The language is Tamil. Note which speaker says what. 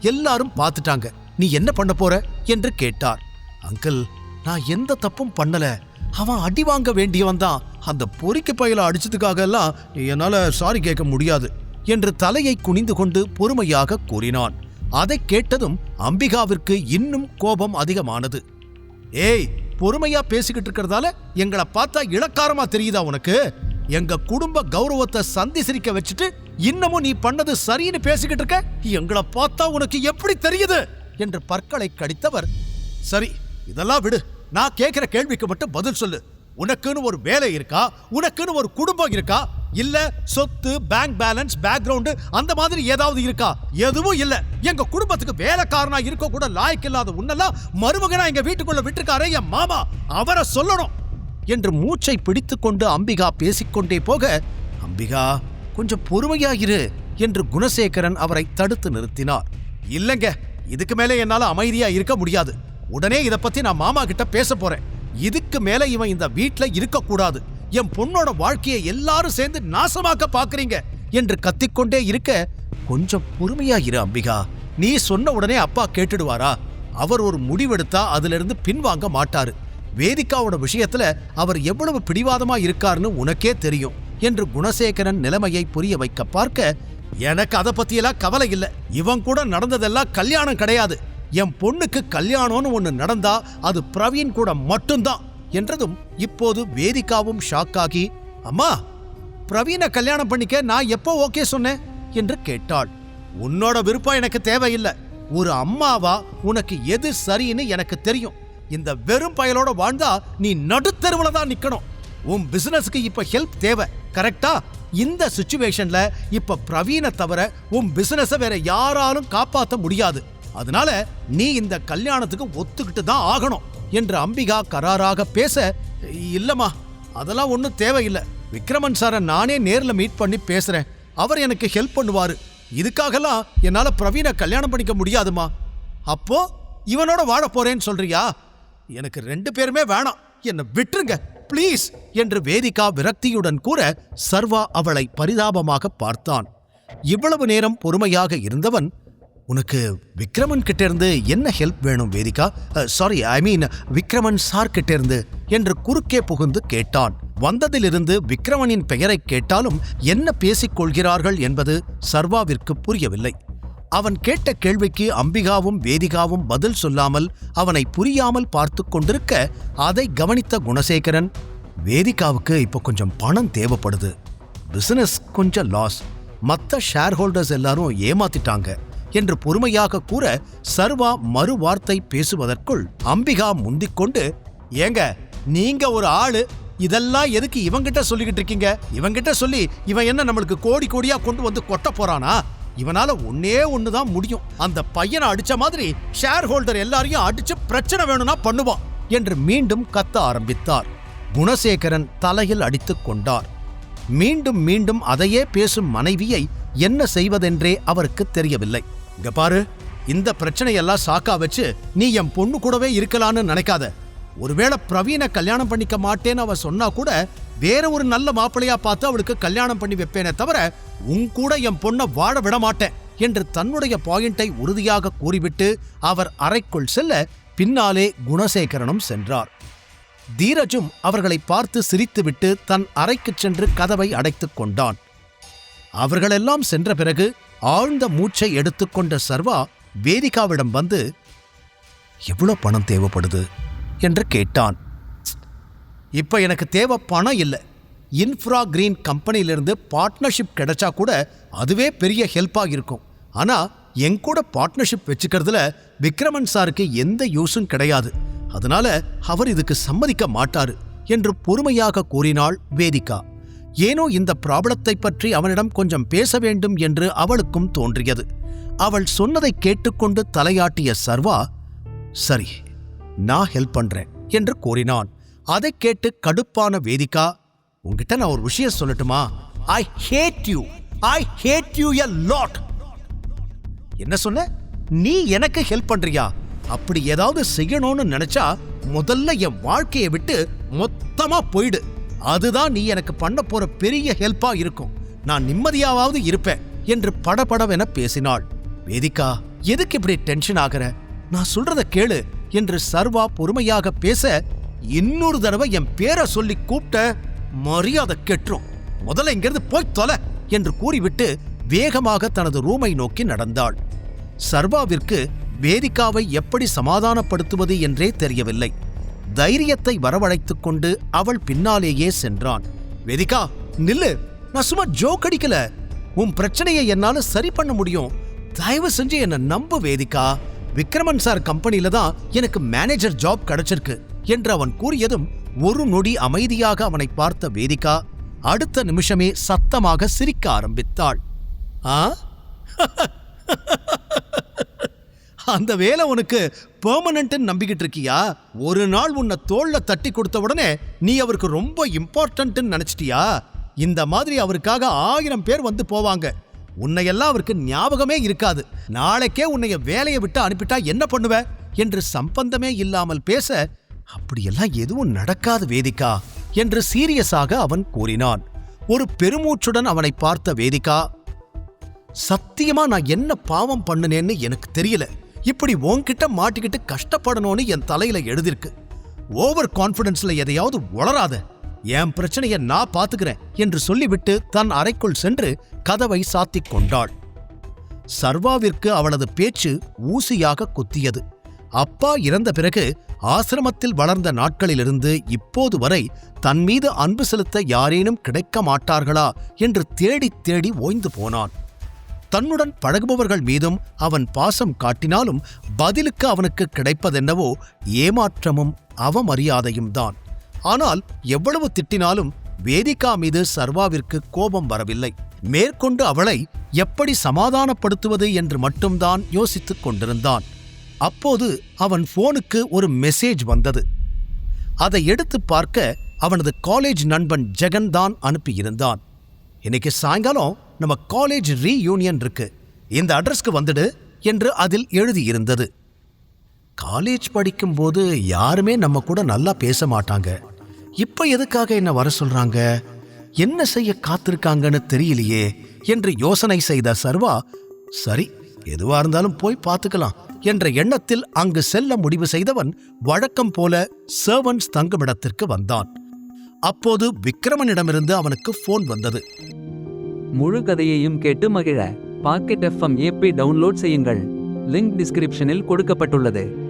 Speaker 1: எல்லாரும் பார்த்துட்டாங்க. நீ என்ன பண்ண போற? என்று கேட்டார். அங்கிள் நான் எந்த தப்பும் பண்ணல. அவன் அடி வாங்க வேண்டியவன் தான். அந்த பொறிக்கு பயல அடிச்சதுக்காக எல்லாம் என்னால சாரி கேட்க முடியாது. என்று தலையை குனிந்து கொண்டு பொறுமையாக கூறினான். அதைக் கேட்டதும் அம்பிகாவிற்கு இன்னும் கோபம் அதிகமானது. ஏய் பொறுமையா பேசிக்கிட்டு இருக்கிறதால எங்களை பார்த்தா இளக்காரமா தெரியுதா உனக்கு? எங்க குடும்ப கௌரவத்தை சந்தி சிரிக்க வச்சுட்டு இன்னமும் நீ பண்ணது சரின்னு பேசிக்கிட்டு இருக்க? எங்களை பார்த்தா உனக்கு எப்படி தெரியுது? என்று பற்களை கடித்தவர் சரி இதெல்லாம் விடு. நான் கேட்கிற கேள்விக்கு மட்டும் பதில் சொல்லு. உனக்குன்னு ஒரு வேலை இருக்கா? உனக்குன்னு ஒரு குடும்பம் இருக்கா? இல்ல சொத்து பேங்க் பேலன்ஸ் பேக்ரவுண்டு அந்த மாதிரி ஏதாவது இருக்கா? எதுவும் இல்ல. எங்க குடும்பத்துக்கு வேலைக்காரனா இருக்க கூட லாய்க்கு இல்லாத உன்னெல்லாம் மருமகனா எங்க வீட்டுக்குள்ள விட்டுருக்காரே என் மாமா. அவரை சொல்லணும். என்று மூச்சை பிடித்துக்கொண்டு அம்பிகா பேசிக்கொண்டே போக அம்பிகா கொஞ்சம் பொறுமையா இரு என்று குணசேகரன் அவரை தடுத்து நிறுத்தினார். இல்லைங்க இதுக்கு மேலே என்னால் அமைதியா இருக்க முடியாது. உடனே இதை பத்தி நான் மாமா கிட்ட பேச போறேன். இதுக்கு மேலே இவன் இந்த வீட்டில் இருக்கக்கூடாது என் பொண்ணோட வாழ்க்கையை எல்லாரும் சேர்ந்து நாசமாக்க பாக்குறீங்க என்று கத்திக்கொண்டே இருக்க கொஞ்சம் பொறுமையா இரு அம்பிகா. நீ சொன்ன உடனே அப்பா கேட்டுடுவாரா? அவர் ஒரு முடிவெடுத்தா அதிலிருந்து பின்வாங்க மாட்டாரு. வேதிக்காவோட விஷயத்துல அவர் எவ்வளவு பிடிவாதமா இருக்காருன்னு உனக்கே தெரியும். என்று குணசேகரன் நிலைமையை புரிய வைக்க பார்க்க எனக்கு அதை பத்தியெல்லாம் கவலை இல்லை. இவன் கூட நடந்ததெல்லாம் கல்யாணம் கிடையாது. என் பொண்ணுக்கு கல்யாணம்னு ஒன்று நடந்தா அது பிரவீன் கூட மட்டும்தான். என்றதும் இப்போது வேதிகாவும் ஷாக்காகி அம்மா பிரவீனை கல்யாணம் பண்ணிக்க நான் எப்போ ஓகே சொன்னேன்? என்று கேட்டாள். உன்னோட விருப்பம் எனக்கு தேவையில்லை. ஒரு அம்மாவா உனக்கு எது சரின்னு எனக்கு தெரியும். இந்த வெறும் பயலோட வாழ்ந்தா நீ நடுத்தருவில் தான் நிற்கணும் உன் பிசினஸ்க்கு இப்போ ஹெல்ப் தேவை. கரெக்டா இந்த சுச்சுவேஷன்ல இப்ப பிரவீனை தவிர உன் பிசினஸ வேற யாராலும் காப்பாத்த முடியாது. அதனால நீ இந்த கல்யாணத்துக்கு ஒத்துக்கிட்டு தான் ஆகணும் என்று அம்பிகா கராராக பேச இல்லம்மா அதெல்லாம் ஒன்றும் தேவையில்லை. விக்ரமன் சாரை நானே நேரில் மீட் பண்ணி பேசுறேன். அவர் எனக்கு ஹெல்ப் பண்ணுவாரு. இதுக்காகலாம் என்னால பிரவீனை கல்யாணம் பண்ணிக்க முடியாதுமா. அப்போ இவனோட வாழ போறேன்னு சொல்றியா? எனக்கு ரெண்டு பேருமே வேணாம். என்னை விட்டுருங்க. ப்ளீஸ் என்று வேதிகா விரக்தியுடன் கூற சர்வா அவளை பரிதாபமாக பார்த்தான். இவ்வளவு நேரம் பொறுமையாக இருந்தவன் உனக்கு விக்ரமன் கிட்டேருந்து என்ன ஹெல்ப் வேணும் Vedika? Sorry I mean Vikraman sir கிட்டேருந்து என்று குறுக்கே புகுந்து கேட்டான். வந்ததிலிருந்து விக்ரமனின் பெயரைக் கேட்டாலும் என்ன பேசிக் கொள்கிறார்கள் என்பது சர்வாவிற்கு புரியவில்லை. அவன் கேட்ட கேள்விக்கு அம்பிகாவும் வேதிகாவும் பதில் சொல்லாமல் அவனை புரியாமல் பார்த்து கொண்டிருக்க அதை கவனித்த குணசேகரன் வேதிகாவுக்கு இப்போ கொஞ்சம் பணம் தேவைப்படுது. பிசினஸ் கொஞ்சம் லாஸ் மற்ற ஷேர் ஹோல்டர்ஸ் எல்லாரும் ஏமாத்திட்டாங்க என்று பொறுமையாக கூற சர்வா மறு வார்த்தை பேசுவதற்குள் அம்பிகா முந்திக்கொண்டு ஏங்க நீங்க ஒரு ஆளு. இதெல்லாம் எதுக்கு இவங்கிட்ட சொல்லிக்கிட்டு இருக்கீங்க? இவங்கிட்ட சொல்லி இவன் என்ன நம்மளுக்கு கோடி கோடியா கொண்டு வந்து கொட்ட போறானா? இவனால ஒன்னே ஒண்ணுதான் முடியும். அந்த பையனை அடிச்ச மாதிரி ஷேர் ஹோல்டர் எல்லாரையும் அடிச்சு பிரச்சனை வேணும்னா பண்ணுவான் என்று மீண்டும் கத்த ஆரம்பித்தார். குணசேகரன் தலையில் அடித்துக் கொண்டார். மீண்டும் மீண்டும் அதையே பேசும் மனைவியை என்ன செய்வதென்றே அவருக்கு தெரியவில்லை. இங்க பாரு இந்த பிரச்சனையெல்லாம் சாக்கா வச்சு நீ என் பொண்ணு கூடவே இருக்கலான்னு நினைக்காத. ஒருவேளை பிரவீனை கல்யாணம் பண்ணிக்க மாட்டேன்னு அவ சொன்னா கூட வேற ஒரு நல்ல மாப்பிள்ளையா பார்த்து அவளுக்கு கல்யாணம் பண்ணி வைப்பேனே தவிர உன் கூட என் பொண்ணை வாழ விட மாட்டேன் என்று தன்னுடைய பாயிண்டை உறுதியாக கூறிவிட்டு அவர் அறைக்குள் செல்ல பின்னாலே குணசேகரனும் சென்றார். தீரஜும் அவர்களை பார்த்து சிரித்துவிட்டு தன் அறைக்குச் சென்று கதவை அடைத்துக் கொண்டான். அவர்களெல்லாம் சென்ற பிறகு ஆழ்ந்த மூச்சை எடுத்துக்கொண்ட சர்வா வேதிகாவிடம் வந்து எவ்வளோ பணம் தேவைப்படுது? என்று கேட்டான். இப்போ எனக்கு தேவை பணம் இல்லை. இன்ஃப்ரா கிரீன் கம்பெனியிலிருந்து பார்ட்னர்ஷிப் கிடைச்சா கூட அதுவே பெரிய ஹெல்ப்பாக இருக்கும். ஆனால் என் கூட பார்ட்னர்ஷிப் வச்சுக்கிறதுல விக்ரமன் சாருக்கு எந்த யூஸும் கிடையாது. அதனால அவர் இதுக்கு சம்மதிக்க மாட்டாரு என்று பொறுமையாக கூறினாள் வேதிகா. ஏனோ இந்த ப்ராப்ளத்தை பற்றி அவனிடம் கொஞ்சம் பேச வேண்டும் என்று அவளுக்கும் தோன்றியது. அவள் சொன்னதை கேட்டுக்கொண்டு தலையாட்டிய சர்வா சரி நான் ஹெல்ப் பண்றேன் என்று கூறினான். அதைக் கேட்டு கடுப்பான வேதிகா உங்ககிட்ட நான் ஒரு விஷயம் சொல்லட்டுமா? I hate you I hate you a lot என்ன சொன்ன? நீ எனக்கு ஹெல்ப் பண்றியா? அப்படி ஏதாவது செய்யணும்னு நினைச்சா முதல்ல என் வாழ்க்கையை விட்டு மொத்தமா போயிடு. அதுதான் நீ எனக்கு பண்ண போற பெரிய ஹெல்ப்பா இருக்கும். நான் நிம்மதியாவது இருப்பேன் என்று படபடவென பேசினாள். வேதிகா எதுக்கு இப்படி டென்ஷன் ஆகுற? நான் சொல்றத கேளு. என்று சர்வா பொறுமையாக பேச இன்னொரு தடவை என் பேரை சொல்லி கூப்பிட்ட மரியாதை கெட்டுரும். முதல்ல இங்கிருந்து போய் தொலை என்று கூறிவிட்டு வேகமாக தனது ரூமை நோக்கி நடந்தாள். சர்வாவிற்கு வேதிகாவை எப்படி சமாதானப்படுத்துவது என்றே தெரியவில்லை. தைரியத்தை வரவழைத்துக் கொண்டு அவள் பின்னாலேயே சென்றான். வேதிகா நில்லு. நான் சும்மா ஜோக் அடிக்கல. உன் பிரச்சனையை என்னால சரி பண்ண முடியும். தயவு செஞ்சு என்ன நம்பு வேதிகா. விக்ரமன் சார் கம்பெனியில தான் எனக்கு மேனேஜர் ஜாப் கிடைச்சிருக்கு என்று அவன் கூறியதும் ஒரு நொடி அமைதியாக அவனை பார்த்த வேதிகா அடுத்த நிமிஷமே சத்தமாக சிரிக்க ஆரம்பித்தாள். ஆ? அந்த வேலை உனக்கு பெர்மனன்ட்னு நம்பிக்கிட்டு இருக்கியா? ஒரு நாள் உன்னை தோளில் தட்டி கொடுத்த உடனே நீ அவருக்கு ரொம்ப இம்பார்ட்டன்ட்னு நினச்சிட்டியா? இந்த மாதிரி அவருக்காக ஆயிரம் பேர் வந்து போவாங்க. உன்னையெல்லாம் அவருக்கு ஞாபகமே இருக்காது. நாளைக்கே உன்னைய வேலையை விட்டு அனுப்பிட்டா என்ன பண்ணுவ? என்று சம்பந்தமே இல்லாமல் பேச அப்படியெல்லாம் எதுவும் நடக்காது வேதிகா என்று சீரியஸாக அவன் கூறினான். ஒரு பெருமூச்சுடன் அவனை பார்த்த வேதிகா சத்தியமா நான் என்ன பாவம் பண்ணுனேன்னு எனக்கு தெரியல. இப்படி உன்கிட்ட மாட்டிக்கிட்டு கஷ்டப்படணும்னு என் தலையில எழுதிருக்கு. ஓவர் கான்ஃபிடென்ஸ்ல எதையாவது உளராத என் பிரச்சனையை நான் பாத்துக்கிறேன் என்று சொல்லிவிட்டு தன் அறைக்குள் சென்று கதவை சாத்திக் கொண்டாள். சர்வாவிற்கு அவளது பேச்சு ஊசியாக குத்தியது. அப்பா இறந்த பிறகு ஆசிரமத்தில் வளர்ந்த நாட்களிலிருந்து இப்போது வரை தன் மீது அன்பு செலுத்த யாரேனும் கிடைக்க மாட்டார்களா என்று தேடித் தேடி ஓய்ந்து போனான். தன்னுடன் பழகுபவர்கள் மீதும் அவன் பாசம் காட்டினாலும் பதிலுக்கு அவனுக்கு கிடைப்பதென்னவோ ஏமாற்றமும் அவமரியாதையும் தான். ஆனால் எவ்வளவு திட்டினாலும் வேதிகா மீது சர்வாவிற்கு கோபம் வரவில்லை. மேற்கொண்டு அவளை எப்படி சமாதானப்படுத்துவது என்று மட்டும்தான் யோசித்துக் கொண்டிருந்தான். அப்போது அவன் போனுக்கு ஒரு மெசேஜ் வந்தது. அதை எடுத்து பார்க்க அவனது காலேஜ் நண்பன் ஜெகன் தான் அனுப்பியிருந்தான். இன்னைக்கு சாயங்காலம் நம்ம காலேஜ் ரீயூனியன் இருக்கு. இந்த அட்ரஸ்க்கு வந்துடு என்று அதில் எழுதியிருந்தது. காலேஜ் படிக்கும்போது யாருமே நம்ம கூட நல்லா பேச மாட்டாங்க. இப்போ எதுக்காக என்ன வர சொல்றாங்க? என்ன செய்ய காத்திருக்காங்கன்னு தெரியலையே என்று யோசனை செய்த சர்வா சரி எதுவா இருந்தாலும் போய் பார்த்துக்கலாம் என்ற எண்ணத்தில் அங்கு செல்ல முடிவு செய்தவன் வழக்கம் போல சர்வன்ஸ் தங்குமிடத்திற்கு வந்தான். அப்போது விக்ரமனிடமிருந்து அவனுக்கு போன் வந்தது.
Speaker 2: முழு கதையையும் கேட்டு மகிழ. பாக்கெட் எஃப்எம் ஏபி டவுன்லோட் செய்யுங்கள். லிங்க் டிஸ்கிரிப்ஷனில் கொடுக்கப்பட்டுள்ளது.